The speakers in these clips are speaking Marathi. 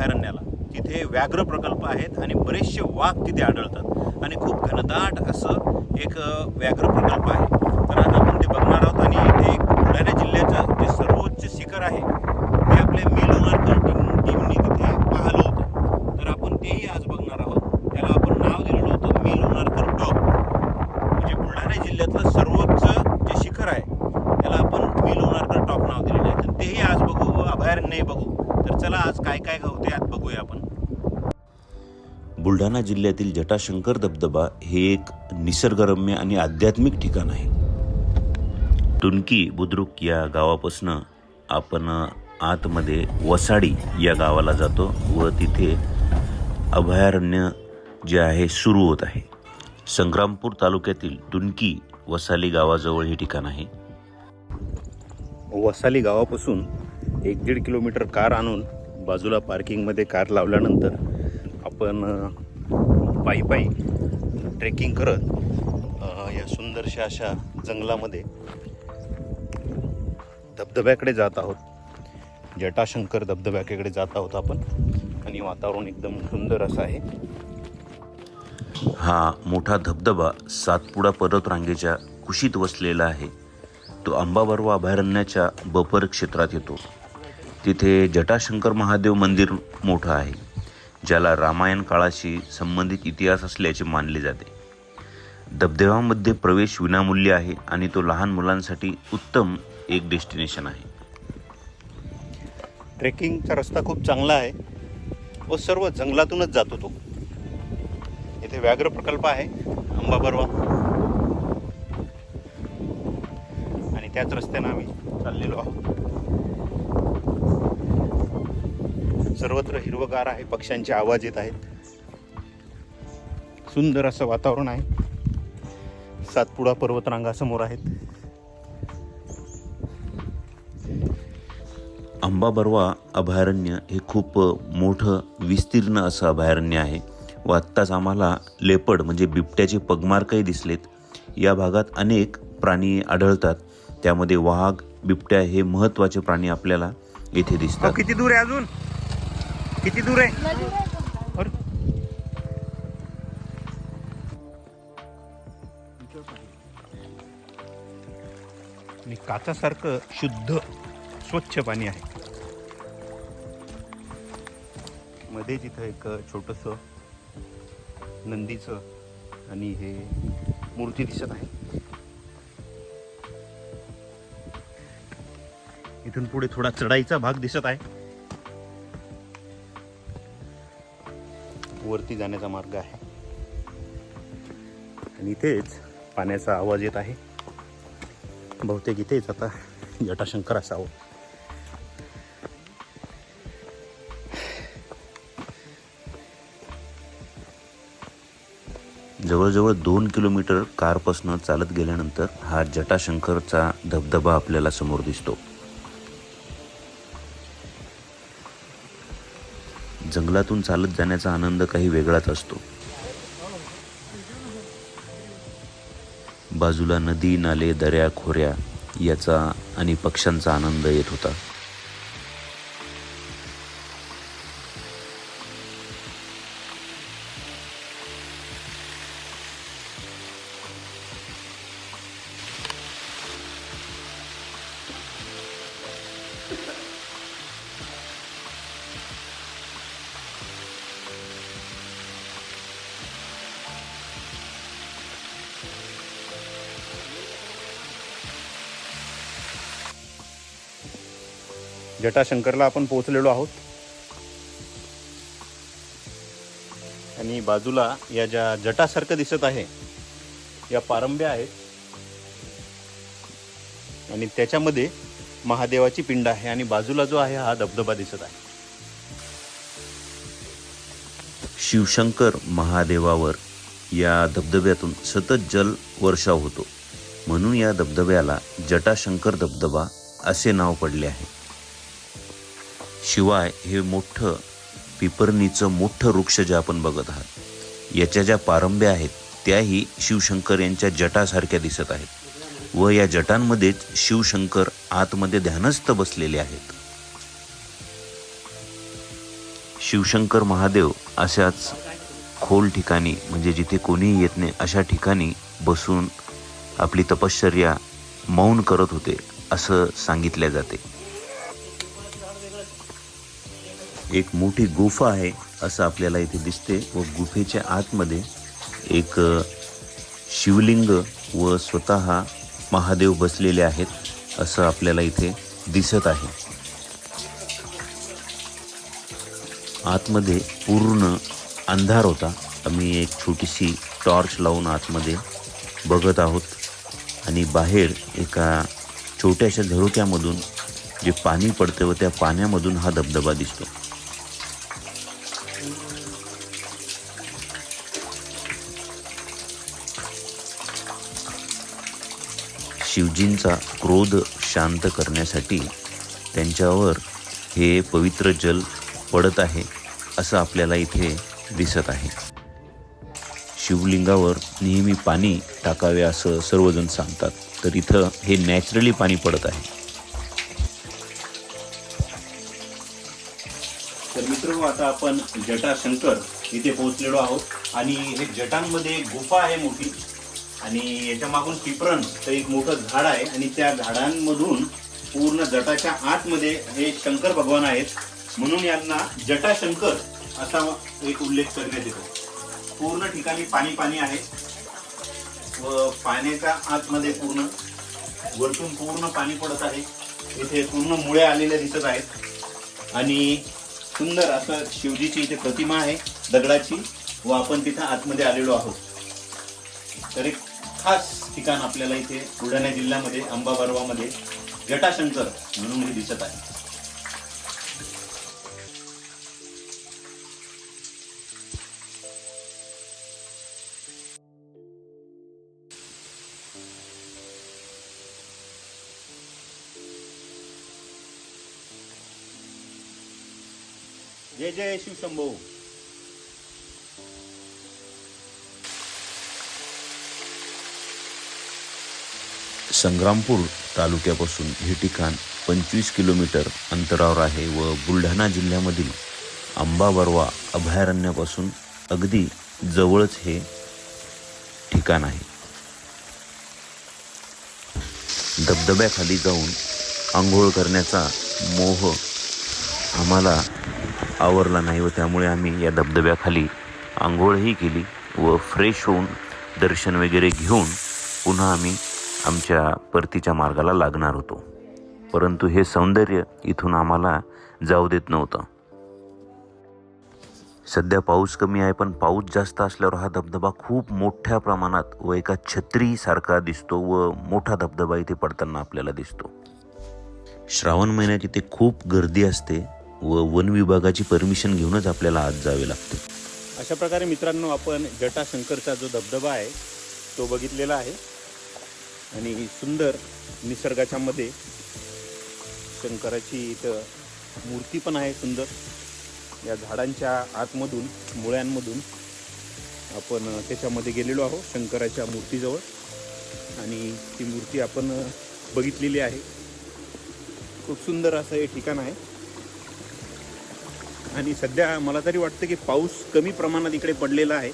अभयारण्याला. तिथे व्याघ्र प्रकल्प आहेत आणि बरेचसे वाघ तिथे आढळतात. आणि खूप घनदाट असं एक व्याघ्र प्रकल्प आहे. तर आज आपण ते बघणार आहोत आणि इथे बुलढाणा जिल्ह्याचं जे सर्वोच्च शिखर आहे ते आपल्या मिल लोणारकर टीम टीमने तिथे पाहिलं होतं तर आपण तेही आज बघणार आहोत त्याला आपण नाव दिलेलं होतं मी लोणारकर टॉप म्हणजे बुलढाणा जिल्ह्यातलं सर्वोच्च जे शिखर आहे त्याला आपण मी लोणारकर टॉप नाव दिलेलं आहे तर तेही आज बघू व अभयारण्यही बघू तर चला आज काय काय होते आज बघूया आपण बुलढाणा जिल्ह्यातील जटाशंकर धबधबा हे एक निसर्गरम्य आणि आध्यात्मिक ठिकाण आहे. टुनकी बुद्रुक या गावापासनं आपण आतमध्ये वसाडी या गावाला जातो व तिथे अभयारण्य जे आहे सुरू होत आहे. संग्रामपूर तालुक्यातील टुनकी वसाली गावाजवळ हे ठिकाण आहे. वसाली गावापासून एक दीड किलोमीटर कार आणून बाजूला पार्किंगमध्ये कार लावल्यानंतर आपण पायी पायी ट्रेकिंग करत या सुंदरशा अशा जंगलामध्ये धबधब्याकडे जात आहोत. जटाशंकर धबधब्याकडे जात आहोत आपण. आणि वातावरण एकदम सुंदर असं आहे. हा मोठा धबधबा सातपुडा पर्वतरांगेच्या कुशीत वसलेला आहे. तो अंबाबर्वा अभयारण्याच्या बफर क्षेत्रात येतो. तिथे जटाशंकर महादेव मंदिर मोठं आहे. ज्याला रामायण काळाशी संबंधित इतिहास असल्याचे मानले जाते. धबधब्यामध्ये प्रवेश विनामूल्य आहे आणि तो लहान मुलांसाठी उत्तम एक डेस्टिनेशन आहे. ट्रेकिंगचा रस्ता खूप चांगला आहे व सर्व जंगलातूनच जातो तो. इथे व्याघ्र प्रकल्प आहे अंबाबरवा आणि त्याच रस्त्यानं आम्ही चाललेलो आहोत. सर्वत्र हिरवगार आहे पक्ष्यांचे आवाज येत आहेत. सुंदर असं वातावरण आहे. सातपुडा पर्वतरांगा समोर आहेत अंबाबरवा अभयारण्य हे खूप मोठं विस्तीर्ण असं अभयारण्य आहे. व आत्ताच आम्हाला लेपड म्हणजे बिबट्याचे पगमार्कही दिसलेत. या भागात अनेक प्राणी आढळतात. त्यामध्ये वाघ बिबट्या हे महत्त्वाचे प्राणी आपल्याला येथे दिसतात. किती दूर आहे अजून? किती दूर आहे. आणि काचासारखं शुद्ध स्वच्छ पाणी आहे. मध्ये तिथं एक छोटस नंदीचं आणि हे मूर्ती दिसत आहे. इथून पुढे थोडा चढाईचा भाग दिसत आहे. वरती जाण्याचा मार्ग आहे. आणि इथेच पाण्याचा आवाज येत आहे. बहुतेक इथेच आता जटाशंकर असावं. जवळजवळ दोन किलोमीटर कारपासनं चालत गेल्यानंतर हा जटाशंकरचा धबधबा आपल्याला समोर दिसतो. जंगलातून चालत जाण्याचा आनंद काही वेगळाच असतो. बाजूला नदी नाले दऱ्या खोऱ्या याचा आणि पक्ष्यांचा आनंद येत होता. जटाशंकरला आपण पोहोचलेलो आहोत. आणि बाजूला या ज्या जटासारखं दिसत आहे या पारंब्या आहेत. आणि त्याच्यामध्ये महादेवाची पिंड आहे आणि बाजूला जो आहे हा धबधबा दिसत आहे. शिवशंकर महादेवावर या धबधब्यातून सतत जल वर्षाव होतो. म्हणून या धबधब्याला जटाशंकर धबधबा असे नाव पडले आहे. शिवाय हे मोठं पिपरणीचं मोठं वृक्ष जे आपण बघत आहात याच्या ज्या पारंब्या आहेत त्याही शिवशंकर यांच्या जटासारख्या दिसत आहेत. व या जटांमध्येच शिवशंकर आतमध्ये ध्यानस्थ बसलेले आहेत. शिवशंकर महादेव अशाच खोल ठिकाणी म्हणजे जिथे कोणीही येत नाही अशा ठिकाणी बसून आपली तपश्चर्या मौन करत होते असं सांगितले जाते. एक मोठी गुफा आहे असं आपल्याला इथे दिसते व गुफेच्या आतमध्ये एक शिवलिंग व स्वतः महादेव बसलेले आहेत असं आपल्याला इथे दिसत आहे. आतमध्ये पूर्ण अंधार होता. आम्ही एक छोटीशी टॉर्च लावून आतमध्ये बघत आहोत. आणि बाहेर एका छोट्याशा झरोक्यामधून जे पाणी पडते व त्या पाण्यामधून हा धबधबा दिसतो. शिवजींचा क्रोध शांत करण्यासाठी त्यांच्यावर हे पवित्र जल पडत आहे असं आपल्याला इथे दिसत आहे. शिवलिंगावर नेहमी पाणी टाकावे असं सर्वजण सांगतात. तर इथं हे नॅचरली पाणी पडत आहे. तर मित्र आता आपण जटाशंकर इथे पोहोचलेलो आहोत. आणि हे जटांमध्ये गुफा आहे मोठी. आणि याच्या मागून पिपरण तर एक मोठं झाड आहे आणि त्या झाडांमधून पूर्ण जटाच्या आतमध्ये हे शंकर भगवान आहेत. म्हणून यांना जटाशंकर असा एक उल्लेख करण्यात येतो. पूर्ण ठिकाणी पाणी पाणी आहे. व पाण्याच्या आतमध्ये पूर्ण वरतून पूर्ण पाणी पडत आहे. इथे पूर्ण मुळे आलेल्या दिसत आहेत. आणि सुंदर असं शिवजीची इथे प्रतिमा आहे दगडाची. व आपण तिथं आतमध्ये आलेलो आहोत. तर एक खास ठिकाण आपल्याला इथे बुलढाणा जिल्ह्यामध्ये अंबाबर्वामध्ये जटाशंकर म्हणून हे दिसत आहे. जय जय शिवशंभो संग्रामपूर तालुक्यापासून हे ठिकाण पंचवीस किलोमीटर अंतरावर आहे व बुलढाणा जिल्ह्यामधील अंबाबरवा अभयारण्यापासून अगदी जवळच हे ठिकाण आहे. धबधब्याखाली जाऊन आंघोळ करण्याचा मोह आम्हाला आवरला नाही व त्यामुळे आम्ही या धबधब्याखाली आंघोळही केली व फ्रेश होऊन दर्शन वगैरे घेऊन पुन्हा आम्ही आमच्या परतीच्या मार्गाला लागणार होतो. परंतु हे सौंदर्य इथून आम्हाला जाऊ देत नव्हतं. सध्या पाऊस कमी आहे पण पाऊस जास्त असल्यावर हा धबधबा खूप मोठ्या प्रमाणात व एका छत्रीसारखा दिसतो व मोठा धबधबा इथे पडताना आपल्याला दिसतो. श्रावण महिन्यात इथे खूप गर्दी असते व वन विभागाची परमिशन घेऊनच आपल्याला आत जावे लागते. अशा प्रकारे मित्रांनो आपण जटाशंकरचा जो धबधबा आहे तो बघितलेला आहे. आणि सुंदर निसर्गाच्या मध्ये शंकराची इथं मूर्ती पण आहे सुंदर. या झाडांच्या आतमधून मुळ्यांमधून आपण त्याच्यामध्ये गेलेलो आहोत शंकराच्या मूर्तीजवळ. आणि ती मूर्ती आपण बघितलेली आहे. खूप सुंदर असं हे ठिकाण आहे. आणि सध्या मला तरी वाटतं की पाऊस कमी प्रमाणात इकडे पडलेला आहे.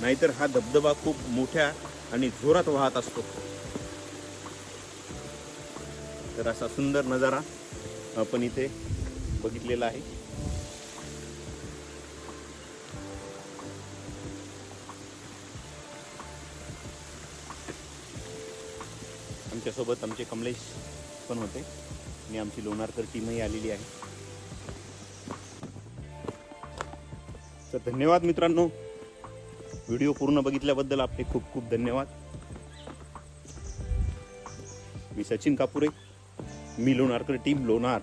नाहीतर हा धबधबा खूप मोठ्या आणि जोरात वाहत असतो. तर असा सुंदर नजारा आपण इथे बघितलेला आहे. आमच्यासोबत आमचे कमलेश पण होते आणि आमची लोणारकर टीमही आलेली आहे. तर धन्यवाद मित्रांनो. व्हिडिओ पूर्ण बघितल्याबद्दल आपले खूप खूप धन्यवाद. मी सचिन कापुरे. मी लोणारकडे टीम लोणार.